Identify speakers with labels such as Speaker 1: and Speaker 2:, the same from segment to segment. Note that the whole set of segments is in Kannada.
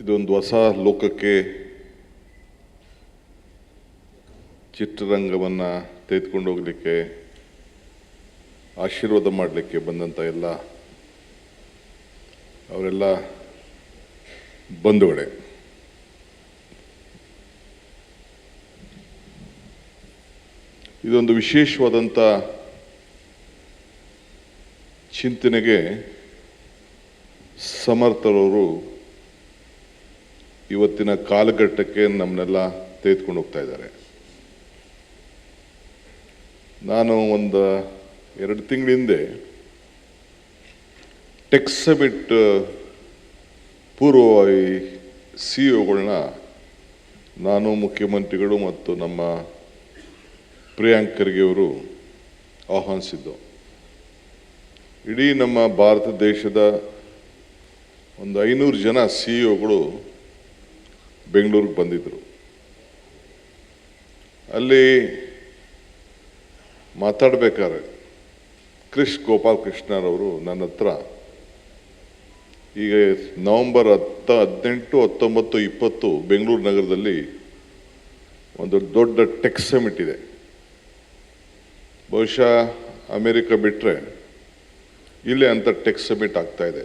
Speaker 1: ಇದೊಂದು ಹೊಸ ಲೋಕಕ್ಕೆ ಚಿತ್ರರಂಗವನ್ನು ತೆಗೆದುಕೊಂಡು ಹೋಗಲಿಕ್ಕೆ, ಆಶೀರ್ವಾದ ಮಾಡಲಿಕ್ಕೆ ಬಂದಂಥ ಎಲ್ಲ ಅವರೆಲ್ಲ ಬಂಧುಗಳೇ. ಇದೊಂದು ವಿಶೇಷವಾದಂಥ ಚಿಂತನೆಗೆ ಸಮರ್ಥರವರು ಇವತ್ತಿನ ಕಾಲಘಟ್ಟಕ್ಕೆ ನಮ್ಮನ್ನೆಲ್ಲ ತೆಗೆದುಕೊಂಡು ಹೋಗ್ತಾ ಇದ್ದಾರೆ. ನಾನು ಒಂದು ಎರಡು ತಿಂಗಳ ಹಿಂದೆ ಟೆಕ್ ಸಮಿಟ್ ಪೂರ್ವವಾಗಿ ಸಿ ಒಗಳನ್ನ ನಾನು ಮುಖ್ಯಮಂತ್ರಿಗಳು ಮತ್ತು ನಮ್ಮ ಪ್ರಿಯಾಂಕ್ ಖರ್ಗೆ ಅವರು ಆಹ್ವಾನಿಸಿದ್ದು. ಇಡೀ ನಮ್ಮ ಭಾರತ ದೇಶದ ಒಂದು ಐನೂರು ಜನ ಸಿ ಒಗಳು ಬೆಂಗಳೂರಿಗೆ ಬಂದಿದ್ದರು ಅಲ್ಲಿ ಮಾತಾಡಬೇಕಾದ್ರೆ ಕೃಷ್ ಗೋಪಾಲಕೃಷ್ಣರವರು ನನ್ನ ಹತ್ರ, ಈಗ ನವೆಂಬರ್ ಹತ್ತ, ಹದಿನೆಂಟು, ಹತ್ತೊಂಬತ್ತು, ಇಪ್ಪತ್ತು ಬೆಂಗಳೂರು ನಗರದಲ್ಲಿ ಒಂದು ದೊಡ್ಡ ಟೆಕ್ ಸಮಿಟ್ ಇದೆ. ಬಹುಶಃ ಅಮೇರಿಕ ಬಿಟ್ಟರೆ ಇಲ್ಲೇ ಅಂತ ಟೆಕ್ ಸಮಿಟ್ ಆಗ್ತಾಯಿದೆ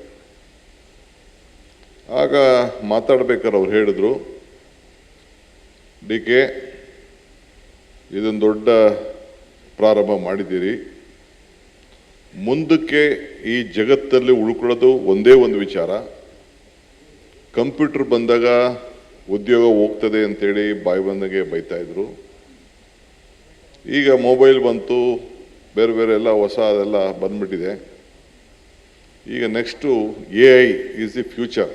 Speaker 1: ಆಗ ಮಾತಾಡ್ಬೇಕಾದ್ರೆ ಅವ್ರು ಹೇಳಿದ್ರು ಡಿ ಕೆ ಇದೊಂದು ದೊಡ್ಡ ಪ್ರಾರಂಭ ಮಾಡಿದ್ದೀರಿ. ಮುಂದಕ್ಕೆ ಈ ಜಗತ್ತಲ್ಲಿ ಉಳ್ಕೊಳ್ಳೋದು ಒಂದೇ ಒಂದು ವಿಚಾರ. ಕಂಪ್ಯೂಟರ್ ಬಂದಾಗ ಉದ್ಯೋಗ ಹೋಗ್ತದೆ ಅಂತೇಳಿ ಬಾಯಿ ಬೈತಾ ಇದ್ರು. ಈಗ ಮೊಬೈಲ್ ಬಂತು, ಬೇರೆ ಬೇರೆ ಎಲ್ಲ ಹೊಸ ಅದೆಲ್ಲ ಬಂದ್ಬಿಟ್ಟಿದೆ. ಈಗ next A I is the future.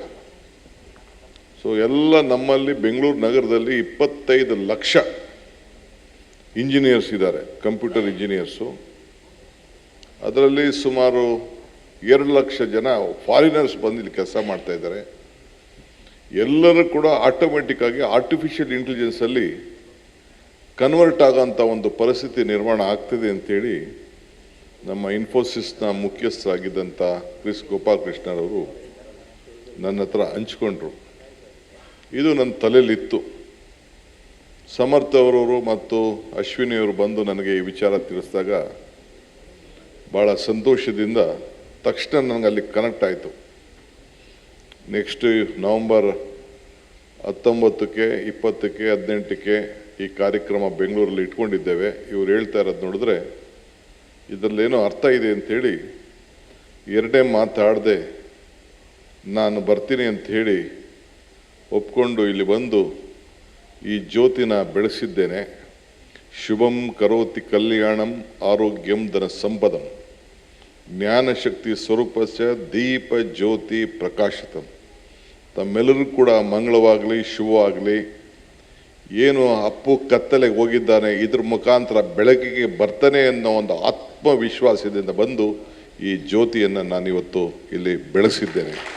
Speaker 1: So ಎಲ್ಲ ನಮ್ಮಲ್ಲಿ ಬೆಂಗಳೂರು ನಗರದಲ್ಲಿ ಇಪ್ಪತ್ತೈದು ಲಕ್ಷ ಇಂಜಿನಿಯರ್ಸ್ ಇದ್ದಾರೆ ಕಂಪ್ಯೂಟರ್ ಇಂಜಿನಿಯರ್ಸು ಅದರಲ್ಲಿ ಸುಮಾರು ಎರಡು ಲಕ್ಷ ಜನ ಫಾರಿನರ್ಸ್ ಬಂದು ಇಲ್ಲಿ ಕೆಲಸ ಮಾಡ್ತಾ ಇದ್ದಾರೆ. ಎಲ್ಲರೂ ಕೂಡ ಆಟೋಮೆಟಿಕ್ಕಾಗಿ ಆರ್ಟಿಫಿಷಿಯಲ್ ಇಂಟೆಲಿಜೆನ್ಸಲ್ಲಿ ಕನ್ವರ್ಟ್ ಆಗೋಂಥ ಒಂದು ಪರಿಸ್ಥಿತಿ ನಿರ್ಮಾಣ ಆಗ್ತಿದೆ ಅಂತೇಳಿ ನಮ್ಮ ಇನ್ಫೋಸಿಸ್ನ ಮುಖ್ಯಸ್ಥರಾಗಿದ್ದಂಥ ಕ್ರಿಸ್ ಗೋಪಾಲಕೃಷ್ಣರವರು ನನ್ನ ಹತ್ರ ಹಂಚ್ಕೊಂಡ್ರು. ಇದು ನನ್ನ ತಲೆಯಲ್ಲಿತ್ತು. ಸಮರ್ಥ ಅವರವರು ಮತ್ತು ಅಶ್ವಿನಿಯವರು ಬಂದು ನನಗೆ ಈ ವಿಚಾರ ತಿಳಿಸಿದಾಗ ಭಾಳ ಸಂತೋಷದಿಂದ ತಕ್ಷಣ ನನಗೆ ಅಲ್ಲಿ ಕನೆಕ್ಟ್ ಆಯಿತು. ನೆಕ್ಸ್ಟ್ ನವಂಬರ್ ಹತ್ತೊಂಬತ್ತಕ್ಕೆ, ಇಪ್ಪತ್ತಕ್ಕೆ, ಹದಿನೆಂಟಕ್ಕೆ ಈ ಕಾರ್ಯಕ್ರಮ ಬೆಂಗಳೂರಲ್ಲಿ ಇಟ್ಕೊಂಡಿದ್ದೇವೆ. ಇವ್ರು ಹೇಳ್ತಾ ಇರೋದು ನೋಡಿದ್ರೆ ಇದರಲ್ಲೇನೋ ಅರ್ಥ ಇದೆ ಅಂಥೇಳಿ ಎರಡೇ ಮಾತಾಡದೆ ನಾನು ಬರ್ತೀನಿ ಅಂತ ಹೇಳಿ ಒಪ್ಕೊಂಡು ಇಲ್ಲಿ ಬಂದು ಈ ಜ್ಯೋತಿನ ಬೆಳೆಸಿದ್ದೇನೆ. ಶುಭಂ ಕರೋತಿ ಕಲ್ಯಾಣಂ ಆರೋಗ್ಯಂ ಧನ ಸಂಪದಂ. ಜ್ಞಾನಶಕ್ತಿ ಸ್ವರೂಪಸ್ಯ ದೀಪ ಜ್ಯೋತಿ ಪ್ರಕಾಶಿತಂ. ತಮ್ಮೆಲ್ಲರೂ ಕೂಡ ಮಂಗಳವಾಗಲಿ, ಶುಭವಾಗಲಿ. ಏನು ಅಪ್ಪು ಕತ್ತಲೆಗೆ ಹೋಗಿದ್ದಾನೆ, ಇದ್ರ ಮುಖಾಂತರ ಬೆಳಕಿಗೆ ಬರ್ತಾನೆ ಅನ್ನೋ ಒಂದು ಆತ್ಮವಿಶ್ವಾಸದಿಂದ ಬಂದು ಈ ಜ್ಯೋತಿಯನ್ನು ನಾನಿವತ್ತು ಇಲ್ಲಿ ಬೆಳೆಸಿದ್ದೇನೆ.